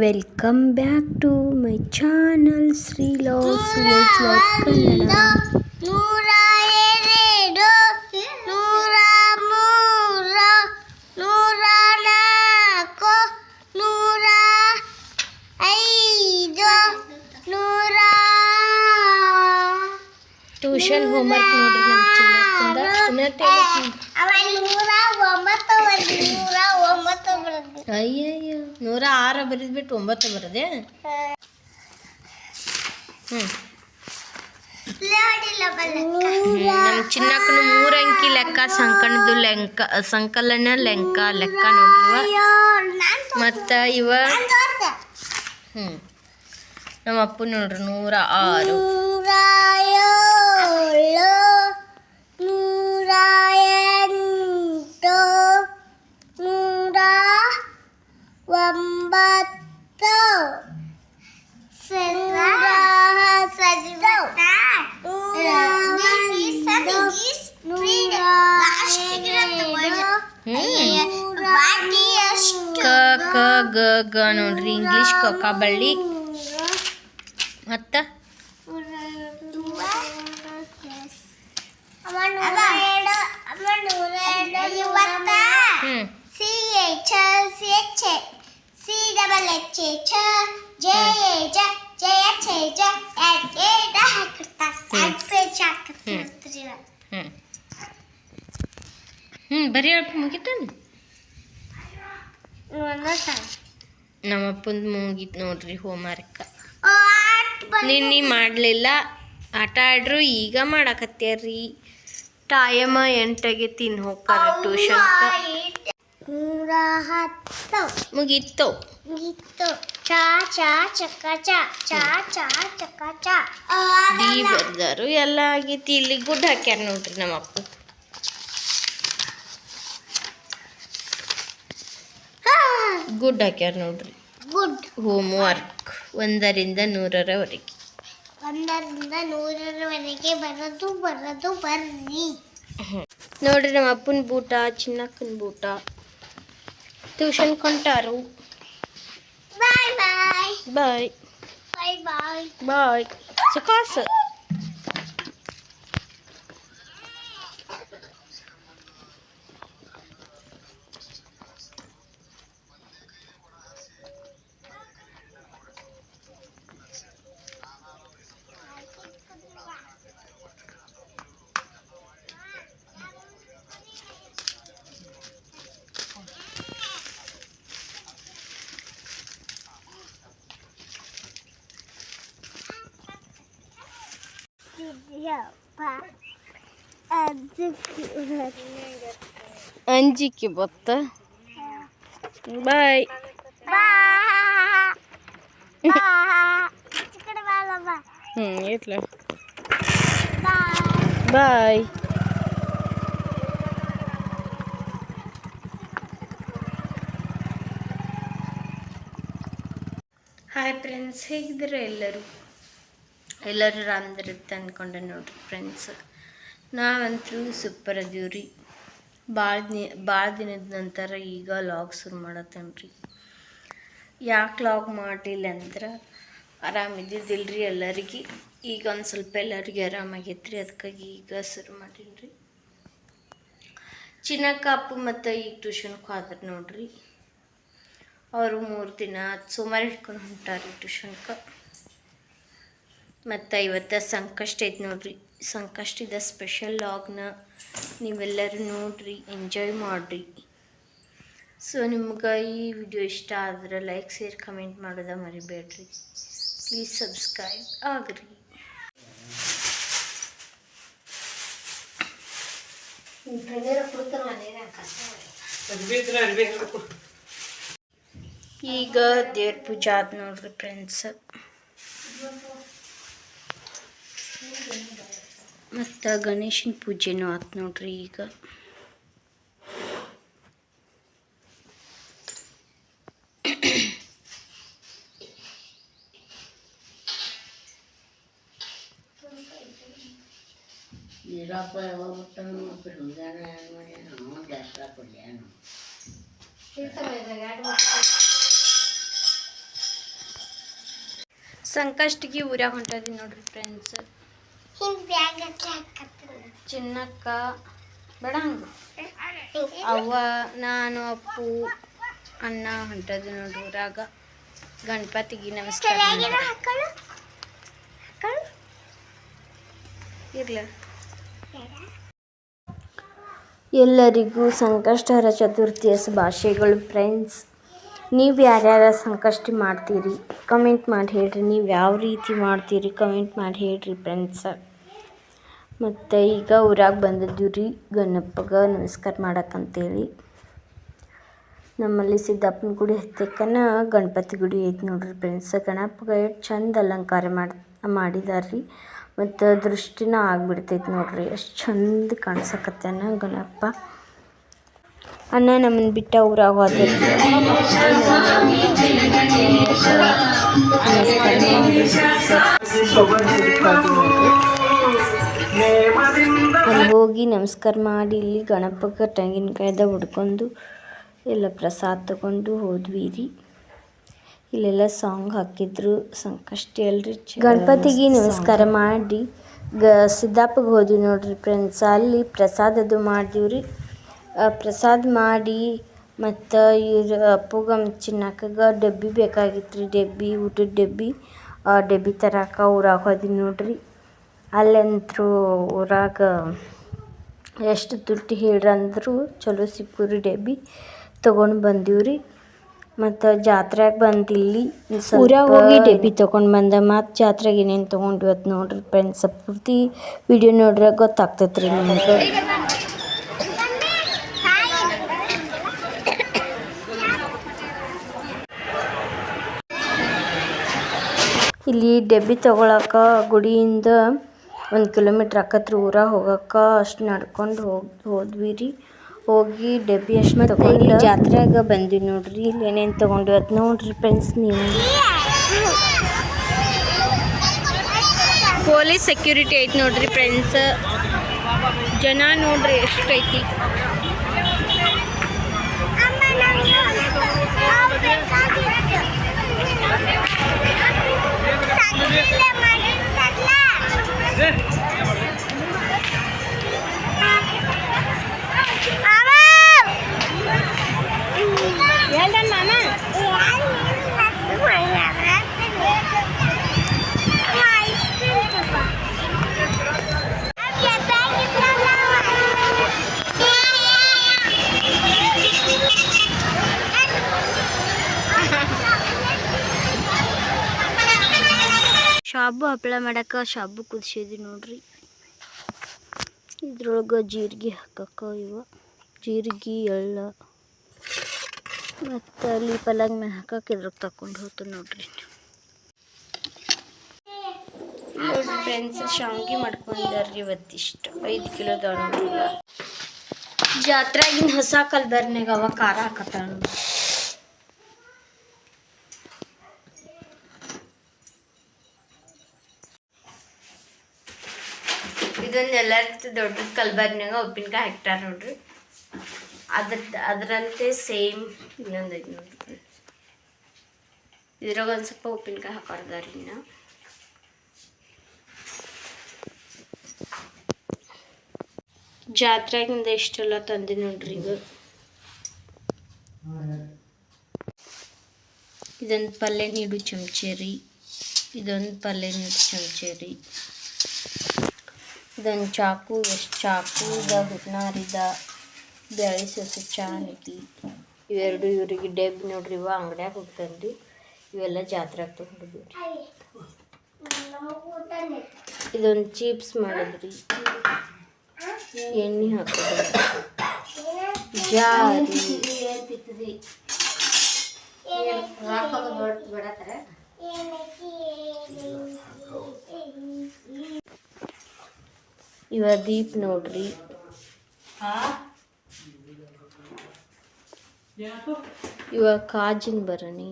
Welcome back to my channel Shri logs village life Kannada ನೂರ ಎರಡು ನೂರ ಮೂರು ನೂರ ನಾಲ್ಕು ನೂರ ಐದು ನೂರ ಟ್ಯೂಷನ್ ಹೋಮ್ವರ್ಕ್ ನೋಡ್ರಿ ನಮ್ಮ ಚಿನ್ನಕ್ಕಂದ. ಪುನಃ ಅವ ನೂರ ಒಂಬತ್ತು ಬರೆದು ನೂರ ಒಂಬತ್ತು ಬರೆದು ಅಯ್ಯಯ್ಯೋ, ನೂರ ಆರು ಬರೆದ್ಬಿಟ್ಟು ಒಂಬತ್ತು ಬರದೆ? ಹ್ಞೂ ನಮ್ಮ ಮೂರ ಅಂಕಿ ಲೆಕ್ಕ ಸಂಕಣದು ಲೆಂಕ, ಸಂಕಲನ ಲೆಂಕ ಲೆಕ್ಕ ನೋಡ್ರಿವ ಮತ್ತು ಇವ? ಹ್ಞೂ ನಮ್ಮ ಅಪ್ಪ ನೋಡ್ರಿ, ನೂರ ಆರು. ನೂರ ಒಂಬತ್ತು. ಕ ಗ ನೋಡ್ರಿ ಇಂಗ್ಲೀಷ್ ಕಕ್ಕ ಬಳ್ಳಿ ಮತ್ತು ಹ್ಞೂ C H C H C H H J H J H H ಎಟ್ ಎಟ್ ಹಾಕಿರ್ತಾರೆ ಎಟ್ ಪೇಜ್ ಹಾಕಿರ್ತೀವಿ ಹ್ಞೂ ಹ್ಞೂ ಬರೀ ಅಪ್ಪ ಮುಗಿತಾನೆ ನಮ್ಮ ಅಪ್ಪಂದು ಮುಗೀತು ನೋಡ್ರಿ ಹೋಮ್ವರ್ಕ್. ನಿನ್ನೆ ಮಾಡಲಿಲ್ಲ. ಆಟ ಆಡ್ರು ಈಗ ಮಾಡಾಕತ್ಯಾರ್ರಿ ಟೈಮ್ ಎಂಟಾಗೆ ತಿನ್ ಹೋಗ್ತಾರೆ ಟ್ಯೂಷನ್ ಮುಗೀತು. ಗೀತು ಚಾ ಚಾ ಚಕ ಚಾ ಚಾ ಚಾ ಚಕ ಚಾ. ಡಿ ಬರ್ದರು. ಎಲ್ಲ ಆಗೈತಿ ಇಲ್ಲಿ ಗುಡ್ ಹಾಕ್ಯಾರ ನೋಡ್ರಿ ನಮ್ಮ ಅಪ್ಪ ಗುಡ್ ಹಾಕ್ಯಾರ ನೋಡ್ರಿ. ಗುಡ್. ಹೋಮ್ ವರ್ಕ್ ಒಂದರಿಂದ ನೂರರವರೆಗೆ. ಒಂದರಿಂದ ನೂರರವರೆಗೆ ಬರೋದು ಬರೋದು ಬರ್ರಿ. ನೋಡ್ರಿ ನಮ್ಮ ಅಪ್ಪನ ಬೂಟ ಚಿನ್ನಕ್ಕನ ಬೂಟ. ಟ್ಯೂಷನ್ ಕೊಂಟಾರು. Bye bye. Bye. Bye bye. Bye. Sa. ಅದಕ್ಕೆ ಅಂಜಿಕೆ ಬತ್ತ ಬಾಯ್ ಬಾ ಬಾ ಚಿಕ್ಕಡ ಬಾಲಮ್ಮ ಹ್ಞೂ ಇರ್ಲ ಬಾ ಬಾಯ್ ಹಾಯ್ ಫ್ರೆಂಡ್ಸ್ ಹೇಗಿದ್ದೀರಾ ಎಲ್ಲರೂ ಎಲ್ಲರೂ ರಾಮದಿರುತ್ತೆ ಅಂದ್ಕೊಂಡೆ ನೋಡ್ರಿ ಫ್ರೆಂಡ್ಸ್ ನಾವಂತರೂ ಸೂಪರ್ ಅದೀವಿ ರೀ ಭಾಳ ದಿನ ಭಾಳ ದಿನದ ನಂತರ ಈಗ ಲಾಗ್ ಶುರು ಮಾಡತ್ತೇನೆ ರೀ ಯಾಕೆ ಲಾಗ್ ಮಾಡಲಿಲ್ಲ ಅಂದ್ರೆ ಆರಾಮಿದ್ದಿದ್ದಿಲ್ಲ ರೀ ಎಲ್ಲರಿಗೆ. ಈಗ ಒಂದು ಸ್ವಲ್ಪ ಎಲ್ಲರಿಗೆ ಆರಾಮಾಗೈತೆ ರೀ ಅದಕ್ಕಾಗಿ ಈಗ ಶುರು ಮಾಡೀನಿ ರೀ ಚಿನ್ನಕ್ಕ ಅಪ್ಪು ಮತ್ತು ಈಗ ಟ್ಯೂಷನ್ಗೆ ಹೋದ್ರೆ ನೋಡ್ರಿ. ಅವರು ಮೂರು ದಿನ ಸುಮಾರು ಹಿಡ್ಕೊಂಡು ಹೊಂಟಾರಿ ಟ್ಯೂಷನ್ಗೆ ಮತ್ತು ಇವತ್ತು ಸಂಕಷ್ಟ ಐತೆ ನೋಡ್ರಿ. ಸಂಕಷ್ಟದ ಸ್ಪೆಷಲ್ ಲಾಗ್ನ ನೀವೆಲ್ಲರೂ ನೋಡ್ರಿ ಎಂಜಾಯ್ ಮಾಡಿರಿ. ಸೊ ನಿಮ್ಗೆ ಈ ವಿಡಿಯೋ ಇಷ್ಟ ಆದ್ರೆ ಲೈಕ್ ಶೇರ್ ಕಮೆಂಟ್ ಮಾಡೋದ ಮರಿಬೇಡ್ರಿ. ಪ್ಲೀಸ್ ಸಬ್ಸ್ಕ್ರೈಬ್ ಆಗ್ರಿ. ಈಗ ದೇವ್ರ ಪೂಜೆ ಆದ ನೋಡ್ರಿ ಫ್ರೆಂಡ್ಸ್ ಮತ್ತು ಗಣೇಶನ ಪೂಜೆನೂ ಆತು ನೋಡ್ರಿ ಈಗ. ನೀರಪ್ಪ ಯಾವಾಗ ಸಂಕಷ್ಟಿಗೆ ಊರಾಗ ಹೊಂಟದಿ ನೋಡ್ರಿ ಫ್ರೆಂಡ್ಸ್ ಚಿನ್ನಕ್ಕ ಬೇಡ ಅವ್ವ ನಾನು ಅಪ್ಪು ಅಣ್ಣ ಹೊಂಟದು ನೋಡ್ರಿ ಊರಾಗ. ಗಣಪತಿಗೆ ನಮಸ್ಕಾರ ಇರ್ಲ. ಎಲ್ಲರಿಗೂ ಸಂಕಷ್ಟರ ಚತುರ್ಥಿಯ ಭಾಷೆಗಳು ಫ್ರೆಂಡ್ಸ್ ನೀವು ಯಾರ್ಯಾರ ಸಂಕಷ್ಟ ಮಾಡ್ತೀರಿ ಕಮೆಂಟ್ ಮಾಡಿ ಹೇಳ್ರಿ. ನೀವು ಯಾವ ರೀತಿ ಮಾಡ್ತೀರಿ ಕಮೆಂಟ್ ಮಾಡಿ ಹೇಳ್ರಿ ಫ್ರೆಂಡ್ಸ ಮತ್ತು ಈಗ ಊರಾಗ ಬಂದಿದ್ದೀವಿ ರೀ. ಗಣಪಗೆ ನಮಸ್ಕಾರ ಮಾಡಕ್ಕಂತೇಳಿ. ನಮ್ಮಲ್ಲಿ ಸಿದ್ದಪ್ಪನ ಗುಡಿ ಹತ್ತಿಕ್ಕನ ಗಣಪತಿ ಗುಡಿ ಐತಿ ನೋಡ್ರಿ ಫ್ರೆಂಡ್ಸ್ ಗಣಪಗೆ ಎಷ್ಟು ಚಂದ ಅಲಂಕಾರ ಮಾಡಿ, ಮಾಡಿದಾರೆ ರೀ. ಮತ್ತು ದೃಷ್ಟಿನ ಆಗ್ಬಿಡ್ತೈತಿ ನೋಡ್ರಿ. ಎಷ್ಟು ಚಂದ ಕಾಣಿಸಕತ್ತೇನ ಗಣಪ. ಅನ್ನ ನಮ್ಮನ್ನು ಬಿಟ್ಟ ಊರಾಗ ಹೋದ್ರಿ. ನಮಸ್ಕಾರ. ಅಲ್ಲಿ ಹೋಗಿ ನಮಸ್ಕಾರ ಮಾಡಿ ಇಲ್ಲಿ ಗಣಪಗೆ ತೆಂಗಿನಕಾಯ್ದ ಹುಡ್ಕೊಂಡು ಎಲ್ಲ ಪ್ರಸಾದ ತಗೊಂಡು ಹೋದ್ವಿ ರೀ. ಇಲ್ಲೆಲ್ಲ ಸಾಂಗ್ ಹಾಕಿದ್ರು ಸಂಕಷ್ಟಿ ಅಲ್ರಿ. ಗಣಪತಿಗೆ ನಮಸ್ಕಾರ ಮಾಡಿ ಗ ಸಿದ್ದಾಪಗೆ ಹೋದ್ವಿ ನೋಡ್ರಿ ಫ್ರೆಂಡ್ಸ್ ಅಲ್ಲಿ ಪ್ರಸಾದ ಅದು ಮಾಡಿದ್ವಿ ರೀ. ಪ್ರಸಾದ ಮಾಡಿ ಮತ್ತು ಇವ್ರ ಅಪ್ಪುಗ ಚಿನ್ನಕ್ಕಾಗ ಡಬ್ಬಿ ಬೇಕಾಗಿತ್ತು ರೀ ಡಬ್ಬಿ ಊಟದ ಡಬ್ಬಿ. ಆ ಡಬ್ಬಿ ತರಕ ಊರಾಗ ಹೋದ್ವಿ ನೋಡ್ರಿ. ಅಲ್ಲಂತರೂ ಊರಾಗ ಎಷ್ಟು ದುಡ್ಡು ಹೇಳ್ರಂದ್ರು ಚಲೋ ಸಿಕ್ಕು ರೀ ಡಬ್ಬಿ ತೊಗೊಂಡು ಬಂದೀವಿ ರೀ. ಮತ್ತು ಜಾತ್ರೆಗೆ ಬಂದು ಇಲ್ಲಿ ಊರಾಗ ಹೋಗಿ ಡಬ್ಬಿ ತೊಗೊಂಡು ಬಂದ ಮತ್ತು ಜಾತ್ರೆಗೆ ಏನೇನು ತೊಗೊಂಡ್ವಿ ಅದು ನೋಡ್ರಿ ಫ್ರೆಂಡ್ಸ್. ಪೂರ್ತಿ ವಿಡಿಯೋ ನೋಡ್ರೆ ಗೊತ್ತಾಗ್ತೈತೆ ರೀ ನಿಮ್ಗೆ. ಇಲ್ಲಿ ಡಬ್ಬಿ ತಗೊಳಕ್ಕೆ ಗುಡಿಯಿಂದ ಒಂದು ಕಿಲೋಮೀಟ್ರ್ ಆಕತ್ರಿ ಊರಾಗ ಹೋಗಕ್ಕೆ ಅಷ್ಟು ನಡ್ಕೊಂಡು ಹೋಗಿ ಹೋದ್ವಿ ರೀ ಹೋಗಿ ಡಬ್ಬಿ ಅಷ್ಟು ತಗೊಂಡು ಇಲ್ಲಿ ಜಾತ್ರೆಯಾಗ ಬಂದ್ವಿ ನೋಡ್ರಿ. ಇಲ್ಲಿ ಏನೇನು ತೊಗೊಂಡ್ವಿ ಅದು ನೋಡ್ರಿ ಫ್ರೆಂಡ್ಸ್ ನೀವು. ಪೊಲೀಸ್ ಸೆಕ್ಯೂರಿಟಿ ಐತಿ ನೋಡ್ರಿ ಫ್ರೆಂಡ್ಸ್ ಜನ ನೋಡ್ರಿ ಎಷ್ಟು ಐತಿ. ね。ಶಾಬು ಹಪ್ಪಳ ಮಾಡಕ್ಕೆ ಶಾಬು ಕುದಿಸಿದ್ವಿ ನೋಡ್ರಿ. ಇದ್ರೊಳಗೆ ಜೀರಿಗೆ ಹಾಕಕ್ಕ ಇವ. ಜೀರಿಗೆ, ಎಳ್ಳ ಮತ್ತು ಅಲ್ಲಿ ಪಲ್ಲಾಗ ಮೇಲೆ ಹಾಕಕ್ಕೆ ಇದ್ರಾಗ ತಕೊಂಡು ಹೋತು ನೋಡ್ರಿ. ನೋಡ್ರಿ ಫ್ರೆಂಡ್ಸ್ ಶಾವಿಗೆ ಮಾಡ್ಕೊಂಡಾರ್ರಿ ಇವತ್ತಿಷ್ಟು. ಐದು ಕಿಲೋದ ನೋಡ್ರಿ ಜಾತ್ರೆಗಿನ ಹೊಸ ಕಲ್ಬರ್ನಾಗ ಅವ ಖಾರ ಹಾಕತ್ತಾಳ ನೋಡ್ರಿ ಇದೊಂದು ಎಲ್ಲರ ದೊಡ್ಡ ಕಲ್ಬರ್ನಾಗ ಉಪ್ಪಿನಕಾಯಿ ಹಾಕ್ತಾರ ನೋಡ್ರಿ. ಅದ್ರ ಅದರಂತೆ ಸೇಮ್ ಇನ್ನೊಂದು ಐತಿ ನೋಡ್ರಿ. ಇದ್ರಾಗ ಒಂದು ಸ್ವಲ್ಪ ಉಪ್ಪಿನಕಾಯಿ ಹಾಕೋರ್ದಾರಿ ಇನ್ನು. ಜಾತ್ರೆಗಿಂದ ಇಷ್ಟೆಲ್ಲ ತಂದೆ ನೋಡ್ರಿ ಈಗ? ಇದೊಂದು ಪಲ್ಯ ನೀಡು ಚಮಚೆ ರೀ ಇದೊಂದು ಪಲ್ಯ ನೀಡು ಚಮಚೆ ರೀ ಇದೊಂದು ಚಾಕು ಎಷ್ಟು ಚಾಕು ಇದ ಹುಟ್ನಾರಿದ ಬ್ಯಾಳಿ ಸೊಸೆ ಐತಿ ಇವೆರಡು ಇವರಿಗೆ ಡೆಬ್ ನೋಡ್ರಿ ಇವ ಅಂಗಡ್ಯಾಗ ಹೋಗ್ತಾನ್ರಿ. ಇವೆಲ್ಲ ಜಾತ್ರೆಗೆ ತೊಗೊಂಡಿದ್ವಿ ಇದೊಂದು ಚೀಪ್ಸ್ ಮಾಡಿದ್ರಿ. ಎಣ್ಣೆ ಹಾಕಿದ್ರಿ. ಜಾರಿ. ಇವ ದೀಪ್ ನೋಡ್ರಿ ಇವ ಕಾಜಿನ ಭರಣಿ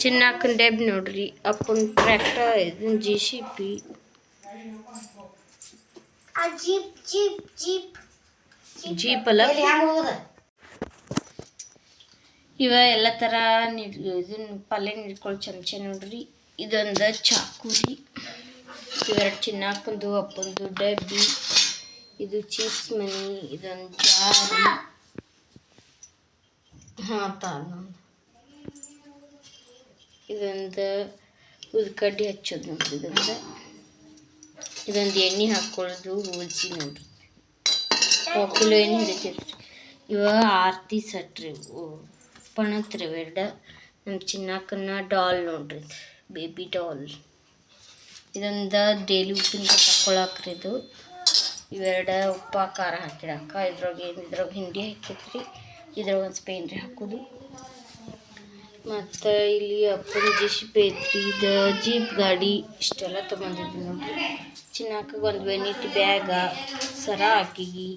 ಚಿನ್ನಾಕನ್ ಡೆಬ್ ನೋಡ್ರಿ ಅಪ್ಪನ ಟ್ರ್ಯಾಕ್ಟರ್ ಇದನ್ನ ಜಿ ಸಿ ಪಿ ಆ ಜೀಪ್ ಜೀಪ್ ಜೀಪ್ ಜೀಪ್ ಅಲ್ಲ. ಎಲ್ಲಿ ಹೆಂಗ್ ಹೋಗುದ? ಇವ ಎಲ್ಲ ಥರ ನಿಡ್ ಇದನ್ನ ಪಲ್ಯ ನಿಡ್ಕೊಳ್ಳೋ ಚಮಚ ನೋಡ್ರಿ. ಇದೊಂದು ಚಾಕು ರೀ ಇವೆರಡು ಚಿನ್ನಾಕಂದು ಅಪ್ಪಂದು ಡಬ್ಬಿ. ಇದು ಚೀಪ್ಸ್ ಮನಿ ಇದೊಂದು ಜಾರಿ. ಹಾಂ ತಾನೊಂದು ಇದೊಂದು ಉದ್ಕಡ್ಡಿ ಹಚ್ಚೋದು ನೋಡ್ರಿ ಇದೊಂದು. ಇದೊಂದು ಎಣ್ಣೆ ಹಾಕ್ಕೊಳ್ಳೋದು ಹೋಲ್ಸಿ ನೋಡ್ರಿ. ಕಿಲೋ ಏನು ಹಿಡಿತೈತ್ರಿ ಇವ ಆರತಿ ಸಟ್ರಿ ಇವು ಇವೆರಡ ನಮ್ಮ ಚಿನ್ನಕ್ಕನ ಡಾಲ್ ನೋಡ್ರಿ, ಬೇಬಿ ಡಾಲ್. ಇದೊಂದು ಡೈಲಿ ಉಪ್ಪಿನ ತಕ್ಕೊಳಕ್ರಿ ಇದು. ಇವೆರಡ ಉಪ್ಪ, ಖಾರ ಹಾಕಿಡಕ್ಕ ಇದ್ರೊಳಗೆ ಏನು, ಇದ್ರೊಳಗೆ ಹಿಂಡಿ ಹಾಕೈತ್ರಿ ಇದ್ರೊಳಗೆ ಒಂದು ಸ್ಪೇನ್ರಿ ಹಾಕೋದು. ಮತ್ತು ಇಲ್ಲಿ ಅಪ್ಪನ ಜಿಪ್ ಐತ್ರಿ ಇದು ಜೀಪ್ ಗಾಡಿ ಇಷ್ಟೆಲ್ಲ ತೊಗೊಂಡಿದ್ವಿ ನೋಡ್ರಿ. ಚಿನ್ನಕ್ಕ ಒಂದು ವೆನಿಟಿ ಬ್ಯಾಗ, ಸರ ಹಾಕಿಗಿ.